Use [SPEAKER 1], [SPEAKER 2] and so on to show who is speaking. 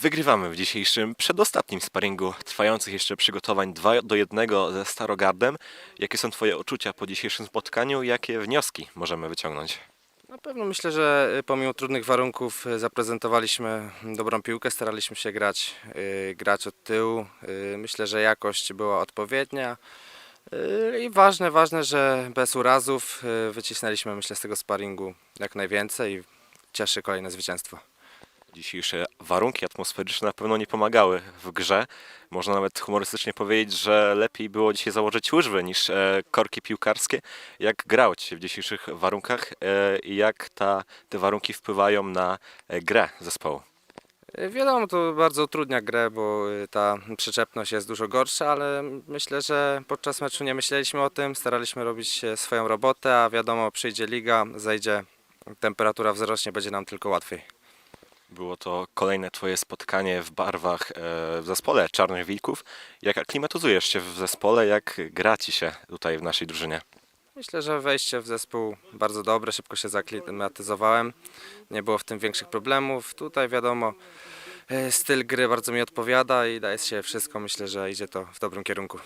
[SPEAKER 1] Wygrywamy w dzisiejszym przedostatnim sparingu trwających jeszcze przygotowań 2 do 1 ze Starogardem. Jakie są Twoje odczucia po dzisiejszym spotkaniu? Jakie wnioski możemy wyciągnąć?
[SPEAKER 2] Na pewno myślę, że y, pomimo trudnych warunków y, zaprezentowaliśmy dobrą piłkę, staraliśmy się grać, y, grać od tyłu. Myślę, że jakość była odpowiednia. I ważne, ważne, że bez urazów wycisnęliśmy myślę z tego sparingu jak najwięcej i cieszy kolejne zwycięstwo.
[SPEAKER 1] Dzisiejsze warunki atmosferyczne na pewno nie pomagały w grze. Można nawet humorystycznie powiedzieć, że lepiej było dzisiaj założyć łyżwy niż e, korki piłkarskie. Jak grało Ci w dzisiejszych warunkach e, i jak ta, te warunki wpływają na e, grę zespołu?
[SPEAKER 2] Wiadomo, to bardzo utrudnia grę, bo ta przyczepność jest dużo gorsza, ale myślę, że podczas meczu nie myśleliśmy o tym, staraliśmy robić swoją robotę, a wiadomo, przyjdzie liga, zejdzie temperatura wzrośnie, będzie nam tylko łatwiej.
[SPEAKER 1] Było to kolejne Twoje spotkanie w barwach e, w zespole Czarnych Wilków. Jak aklimatyzujesz się w zespole? Jak gra Ci się tutaj w naszej drużynie?
[SPEAKER 2] Myślę, że wejście w zespół bardzo dobre, szybko się zaklimatyzowałem, nie było w tym większych problemów. Tutaj wiadomo, e, styl gry bardzo mi odpowiada i daje się wszystko, myślę, że idzie to w dobrym kierunku.